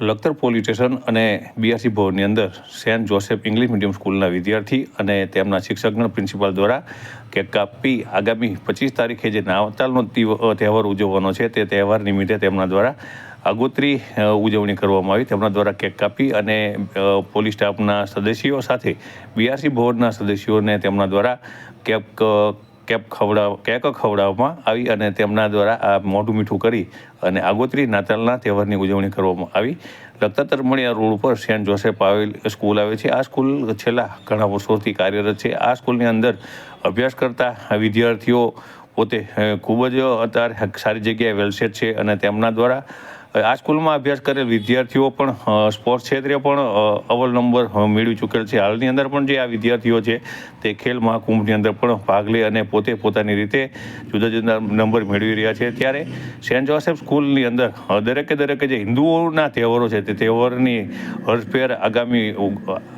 Lakhtar police station અને BRC ભવનની અંદર સેન્ટ જોસેફ ઇંગ્લિશ મીડિયમ સ્કૂલના વિદ્યાર્થી અને તેમના શિક્ષકગણ પ્રિન્સિપાલ દ્વારા કેક કાપી આગામી પચીસ તારીખે જે નાતાલનો તહેવાર ઉજવવાનો છે તે તહેવાર નિમિત્તે તેમના દ્વારા આગોતરી ઉજવણી કરવામાં આવી. તેમના દ્વારા કેક કાપી અને પોલીસ સ્ટાફના સદસ્યો સાથે બીઆરસી ભવનના સદસ્યોને તેમના દ્વારા કેક કેપ ખવડાવ, કેક ખવડાવવામાં આવી અને તેમના દ્વારા આ મોઢું મીઠું કરી અને આગોતરી નાતાલના તહેવારની ઉજવણી કરવામાં આવી. લખતર તરમણીયા રોડ ઉપર સેન્ટ જોસેફ આવેલ સ્કૂલ આવે છે. આ સ્કૂલ છેલ્લા ઘણા વર્ષોથી કાર્યરત છે. આ સ્કૂલની અંદર અભ્યાસ કરતા વિદ્યાર્થીઓ પોતે ખૂબ જ અત્યારે સારી જગ્યાએ વેલસેટ છે અને તેમના દ્વારા આ સ્કૂલમાં અભ્યાસ કરેલ વિદ્યાર્થીઓ પણ સ્પોર્ટ્સ ક્ષેત્રે પણ અવલ નંબર મેળવી ચૂકેલ છે. હાલની અંદર પણ જે આ વિદ્યાર્થીઓ છે, તે ખેલ મહાકુંભની અંદર પણ ભાગ લે અને પોતે પોતાની રીતે જુદા જુદા નંબર મેળવી રહ્યા છે. ત્યારે સેન્ટ જોસેફ સ્કૂલની અંદર દરેકે દરેકે જે હિન્દુઓના તહેવારો છે, તે તહેવારની હરફેર આગામી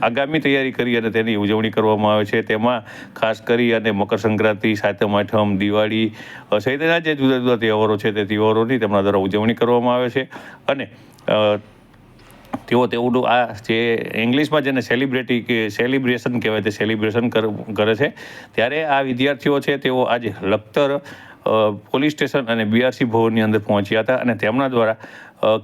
આગામી તૈયારી કરી અને તેની ઉજવણી કરવામાં આવે છે. તેમાં ખાસ કરી અને મકર સંક્રાંતિ, સાતમ આઠમ, દિવાળી સહિતના જે જુદા જુદા તહેવારો છે, તે તહેવારોની તેમના દ્વારા ઉજવણી કરવામાં આવે છે. અને તેઓ તેઓનું આ જે ઇંગ્લિશમાં જેને સેલિબ્રિટી કે સેલિબ્રેશન કહેવાય તે સેલિબ્રેશન કરે છે. ત્યારે આ વિદ્યાર્થીઓ છે તેઓ આજે લખતર પોલીસ સ્ટેશન અને બીઆરસી ભવનની અંદર પહોંચ્યા હતા અને તેમના દ્વારા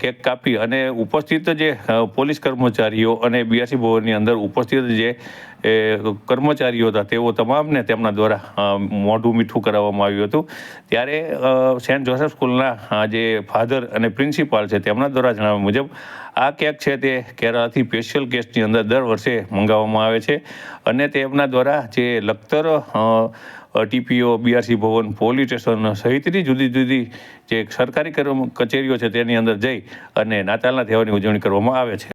કેક કાપી અને ઉપસ્થિત જે પોલીસ કર્મચારીઓ અને બીઆરસી ભવનની અંદર ઉપસ્થિત જે કર્મચારીઓ હતા, તેઓ તમામને તેમના દ્વારા મોઢું મીઠું કરાવવામાં આવ્યું હતું. ત્યારે સેન્ટ જોસેફ સ્કૂલના જે ફાધર અને પ્રિન્સિપાલ છે, તેમના દ્વારા જણાવ્યા મુજબ, આ કેક છે તે કેરળથી સ્પેશિયલ કેસની અંદર દર વર્ષે મંગાવવામાં આવે છે. અને તેમના દ્વારા જે લખતર ટીપીઓ બીઆરસી ભવન, પોલીસ સ્ટેશન સહિતની જુદી જુદી જે સરકારી કચેરીઓ છે તેની અંદર જઈ અને નાતાલના તહેવારની ઉજવણી કરવામાં આવે છે.